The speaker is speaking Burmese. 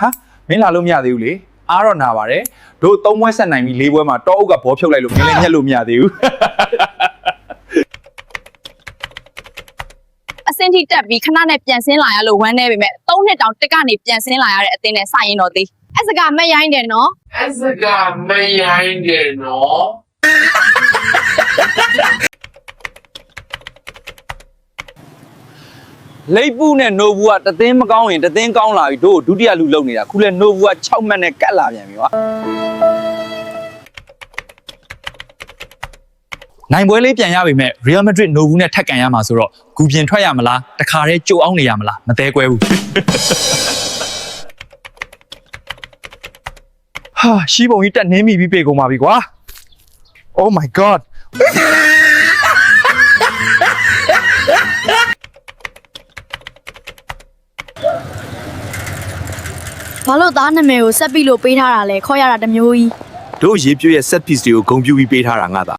ဟာမင်းလာလို့မရသေးဘူးလေအားတော့နာပါတယ်တို့သုံးပွဲဆက်နိုင်ပြီလေးပွဲမှာတောအုပ်ကဘောဖြုတ်လိုက်လို့မင်းလည်းညက်လို့မရသေးဘူးအစင်းထိတက်ပြီးခဏနဲ့ပြန်ဆင်းလာရလို့ဝမ်းနေပေမဲ့၃နှစ်တောင်တက်ကနေပြန်ဆင်းလာရတဲ့အသင်းနဲ့စရင်တော့သေးအစကမက်ရိုင်းတယ်နော်အစကမရိုင်းတယ်နော် လိပ်ပုနဲ့နိုဘူးကတသင်းမကောင်းရင်တသင်းကောင်းလာပြီတို့ဒုတိယလူလုံနေတာခုလဲနိုဘူးက6မှတ်နဲ့ကတ်လာပြန်ပြီကွာနိုင်ပွဲလေးပြန်ရပြီမဲ့ Real Madrid နိုဘူးနဲ့ထက်ကန်ရမှာဆိုတော့ဂူပြင်ထွက်ရမလားတခါတည်းကြိုအောင်နေရမလားမသေးကွဲဘူးဟာရှီးပုံကြီးတက်နင်းမိပြီးပြေကုန်ပါပြီကွာ Oh my god ဘာလို့သားနာမည်ကိုဆက်ပြီးလို့ပေးထားတာလဲခေါ်ရတာတစ်မျိုးကြီးတို့ရေးပြည့်ရဲ့ set piece တွေကိုဂုံပြူပြီးပေးထားတာငါသာ